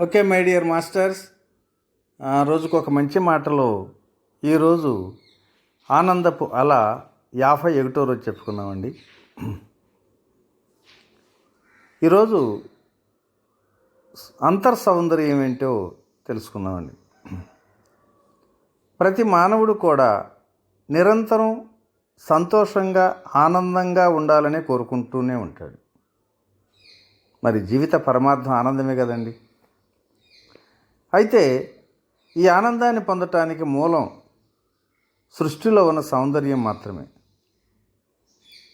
Okay my dear masters. ఆ, రోజుకు ఒక మంచి మాటలో ఈరోజు ఆనందపు అల యాభై ఒకటో రోజు చెప్పుకున్నామండి ఈరోజు అంతర్ సౌందర్యం ఏంటో తెలుసుకున్నామండి ప్రతి మానవుడు కూడా నిరంతరం సంతోషంగా ఆనందంగా ఉండాలని కోరుకుంటూనే ఉంటాడు. మరి జీవిత పరమార్థం ఆనందమే కదండి. అయితే ఈ ఆనందాన్ని పొందటానికి మూలం సృష్టిలో ఉన్న సౌందర్యం మాత్రమే.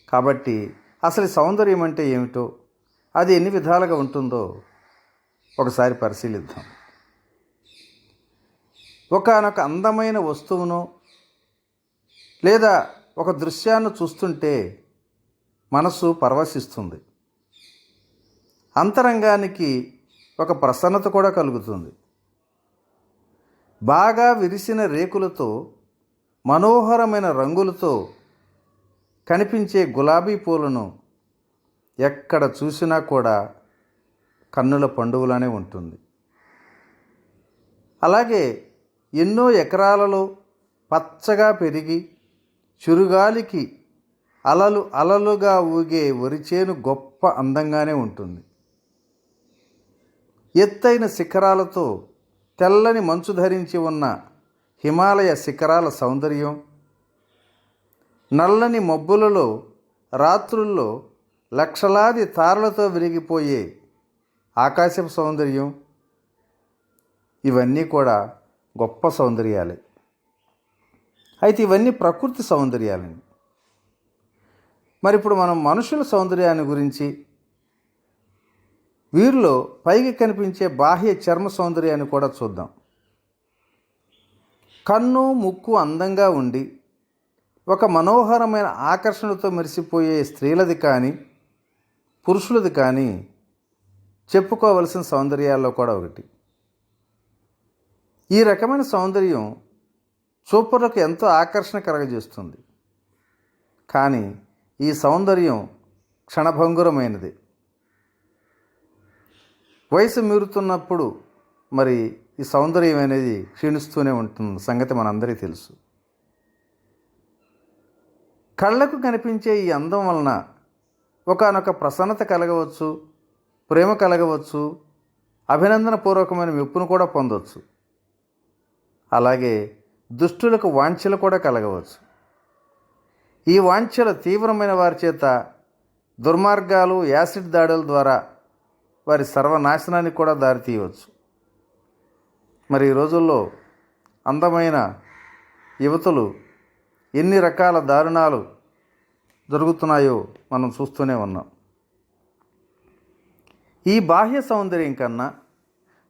కాబట్టి అసలు సౌందర్యం అంటే ఏమిటో అది ఎన్ని విధాలుగా ఉంటుందో ఒకసారి పరిశీలిద్దాం. ఒకనొక అందమైన వస్తువును లేదా ఒక దృశ్యాన్ని చూస్తుంటే మనసు పరవశిస్తుంది. అంతరంగానికి ఒక ప్రసన్నత కూడా కలుగుతుంది. బాగా విరిసిన రేకులతో మనోహరమైన రంగులతో కనిపించే గులాబీ పూలను ఎక్కడ చూసినా కూడా కన్నుల పండుగలానే ఉంటుంది. అలాగే ఎన్నో ఎకరాలలో పచ్చగా పెరిగి చురుగాలికి అలలు అలలుగా ఊగే వరిచేను గొప్ప అందంగానే ఉంటుంది. ఎత్తైన శిఖరాలతో తెల్లని మంచు ధరించి ఉన్న హిమాలయ శిఖరాల సౌందర్యం నల్లని మబ్బులలో రాత్రుల్లో లక్షలాది తారలతో వెలిగిపోయే ఆకాశపు సౌందర్యం. ఇవన్నీ కూడా గొప్ప సౌందర్యాలే. అయితే ఇవన్నీ ప్రకృతి సౌందర్యాలని మరి ఇప్పుడు మనం మనుషుల సౌందర్యాన్ని గురించి వీరిలో పైకి కనిపించే బాహ్య చర్మ సౌందర్యాన్ని కూడా చూద్దాం. కన్ను ముక్కు అందంగా ఉండి ఒక మనోహరమైన ఆకర్షణతో మెరిసిపోయే స్త్రీలది కానీ పురుషులది కానీ చెప్పుకోవలసిన సౌందర్యాల్లో కూడా ఒకటి. ఈ రకమైన సౌందర్యం చూపర్లకు ఎంతో ఆకర్షణ కలగజేస్తుంది. కానీ ఈ సౌందర్యం క్షణభంగురమైనది. వయసు మీరుతున్నప్పుడు మరి ఈ సౌందర్యం అనేది క్షీణిస్తూనే ఉంటుంది. సంగతి మనందరికీ తెలుసు. కళ్ళకు కనిపించే ఈ అందం వలన ఒకనొక ప్రసన్నత కలగవచ్చు ప్రేమ కలగవచ్చు అభినందన పూర్వకమైన మెప్పును కూడా పొందవచ్చు అలాగే దుష్టులకు వాంఛలు కూడా కలగవచ్చు. ఈ వాంఛల తీవ్రమైన వారి చేత దుర్మార్గాలు యాసిడ్ దాడుల ద్వారా వారి సర్వనాశనానికి కూడా దారితీయవచ్చు మరి ఈ రోజుల్లో అందమైన యువతులు ఎన్ని రకాల దారుణాలు జరుగుతున్నాయో మనం చూస్తూనే ఉన్నాం. ఈ బాహ్య సౌందర్యం కన్నా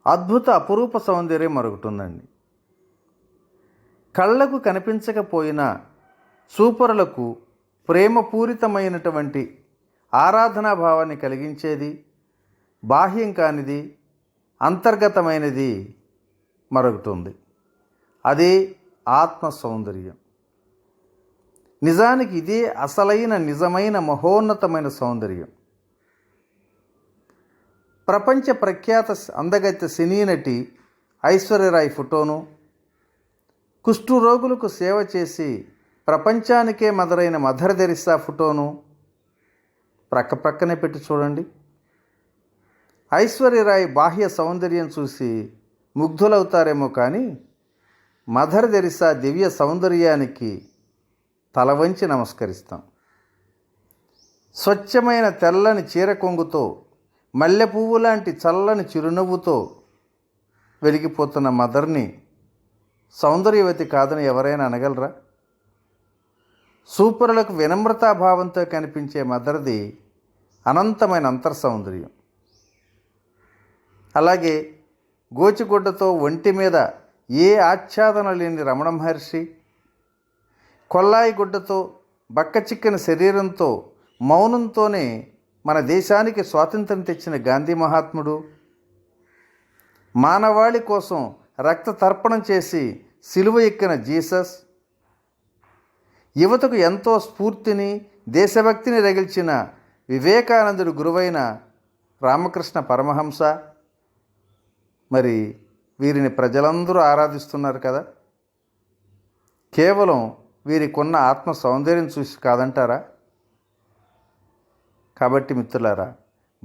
అద్భుత అపురూప సౌందర్యం మరొకటుందండి కళ్ళకు కనిపించకపోయినా సూపరులకు ప్రేమపూరితమైనటువంటి ఆరాధనా భావాన్ని కలిగించేది బాహ్యం కానిది అంతర్గతమైనది మరొకటి అదే ఆత్మ సౌందర్యం. నిజానికి ఇదే అసలైన నిజమైన మహోన్నతమైన సౌందర్యం. ప్రపంచ ప్రఖ్యాత అందగత్య సినీ నటి ఐశ్వర్యరాయ్ ఫోటోను కుష్ఠు రోగులకు సేవ చేసి ప్రపంచానికే మదరైన మదర్ దెరిసా ఫోటోను ప్రక్క ప్రక్కనే పెట్టి చూడండి. ఐశ్వర్యరాయ్ బాహ్య సౌందర్యం చూసి ముగ్ధులవుతారేమో కానీ మదర్ తెరిసా దివ్య సౌందర్యానికి తల వంచి నమస్కరిస్తాం. స్వచ్ఛమైన తెల్లని చీర కొంగుతో మల్లె పువ్వు లాంటి చల్లని చిరునవ్వుతో వెలిగిపోతున్న మదర్ని సౌందర్యవతి కాదని ఎవరైనా అనగలరా? సూపరులకు వినమ్రతాభావంతో కనిపించే మదర్ది అనంతమైన అంతర్ సౌందర్యం అలాగే గోచిగుడ్డతో ఒంటి మీద ఏ ఆచ్ఛాదన లేని రమణ మహర్షి కొల్లాయి గుడ్డతో బక్కచిక్కిన శరీరంతో మౌనంతోనే మన దేశానికి స్వాతంత్రం తెచ్చిన గాంధీ మహాత్ముడు మానవాళి కోసం రక్త తర్పణం చేసి సిలువ ఎక్కిన జీసస్ యువతకు ఎంతో స్ఫూర్తిని దేశభక్తిని రగిల్చిన వివేకానందుడు గురువైన రామకృష్ణ పరమహంస మరి వీరిని ప్రజలందరూ ఆరాధిస్తున్నారు కదా? కేవలం వీరికున్న ఆత్మ సౌందర్యం చూసి కాదంటారా? కాబట్టి మిత్రులారా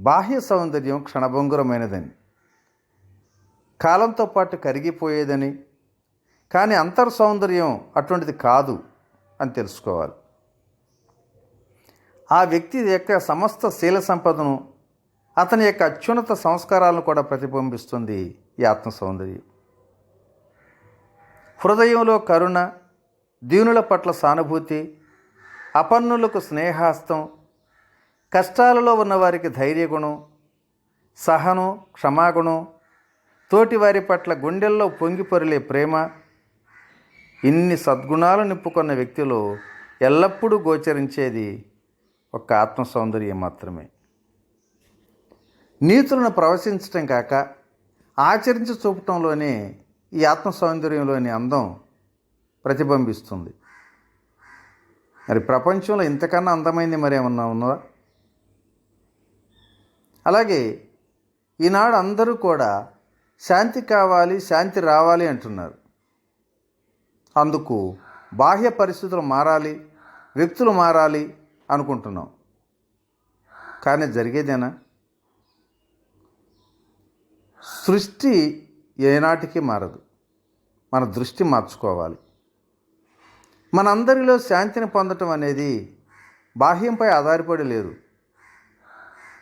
బాహ్య సౌందర్యం క్షణభంగురమైనదని కాలంతో పాటు కరిగిపోయేదని కానీ అంతర్ సౌందర్యం అటువంటిది కాదు అని తెలుసుకోవాలి. ఆ వ్యక్తి యొక్క సమస్త శీల సంపదను అతని యొక్క అత్యున్నత సంస్కారాలను కూడా ప్రతిబింబిస్తుంది ఈ ఆత్మ సౌందర్యం. హృదయంలో కరుణ దీనుల పట్ల సానుభూతి అపన్నులకు స్నేహాస్తం కష్టాలలో ఉన్నవారికి ధైర్యగుణం సహనం క్షమాగుణం తోటివారి పట్ల గుండెల్లో పొంగిపొరిలే ప్రేమ ఇన్ని సద్గుణాలు నింపుకున్న వ్యక్తిలో ఎల్లప్పుడూ గోచరించేది ఒక ఆత్మ సౌందర్యం మాత్రమే. నీతులను ప్రవశించటం కాక ఆచరించి చూపటంలోనే ఈ ఆత్మ సౌందర్యంలోని అందం ప్రతిబింబిస్తుంది. మరి ప్రపంచంలో ఇంతకన్నా అందమైంది మరేమన్నా ఉన్నదా? అలాగే ఈనాడు అందరూ కూడా శాంతి కావాలి శాంతి రావాలి అంటున్నారు. అందుకు బాహ్య పరిస్థితులు మారాలి వ్యక్తులు మారాలి అనుకుంటున్నాం. కానీ జరిగేదేనా? సృష్టి ఏనాటికి మారదు. మన దృష్టి మార్చుకోవాలి. మనందరిలో శాంతిని పొందటం అనేది బాహ్యంపై ఆధారపడి లేదు.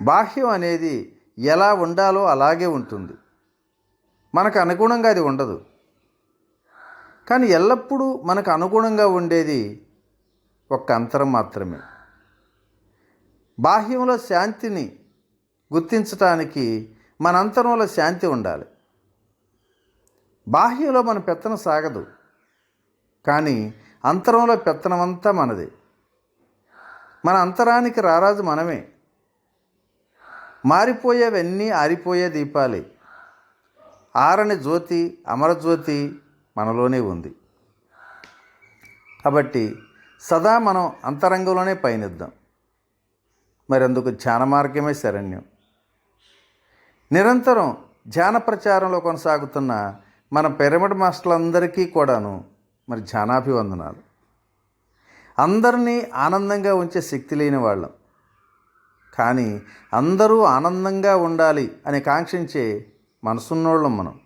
బాహ్యం అనేది ఎలా ఉండాలో అలాగే ఉంటుంది. మనకు అనుగుణంగా అది ఉండదు. కానీ ఎల్లప్పుడూ మనకు అనుగుణంగా ఉండేది ఒక్క అంతరం మాత్రమే. బాహ్యంలో శాంతిని గుర్తించటానికి మన అంతరంలో శాంతి ఉండాలి. బాహ్యంలో మన పెత్తనం సాగదు. కానీ అంతరంలో పెత్తనమంతా మనది. మన అంతరానికి రారాజు మనమే. మారిపోయేవన్నీ ఆరిపోయే దీపాలే. ఆరని జ్యోతి అమరజ్యోతి మనలోనే ఉంది. కాబట్టి సదా మనం అంతరంగంలోనే పయనిద్దాం. మరి అందుకు ధ్యాన మార్గమే శరణ్యం. నిరంతరం ధ్యాన ప్రచారంలో కొనసాగుతున్న మన పిరమిడ్ మాస్టర్లందరికీ కూడాను మరి ధ్యానాభివందనాలు. అందరినీ ఆనందంగా ఉంచే శక్తి లేని వాళ్ళం. కానీ అందరూ ఆనందంగా ఉండాలి అని కాంక్షించే మనసున్నోళ్ళం మనం.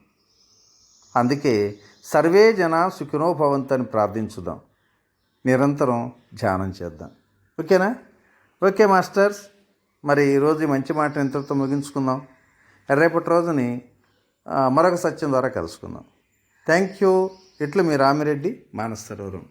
అందుకే సర్వే జన సుఖినో భవంతని ప్రార్థించుదాం. నిరంతరం ధ్యానం చేద్దాం. ఓకేనా? ఓకే మాస్టర్స్ మరి ఈరోజు మంచి మాట ఇంతటితో ముగించుకుందాం. రేపటి రోజుని మరొక సత్యం ద్వారా కలుసుకుందాం. థ్యాంక్ యూ ఇట్లు మీ రామిరెడ్డి. మానసరోవరం.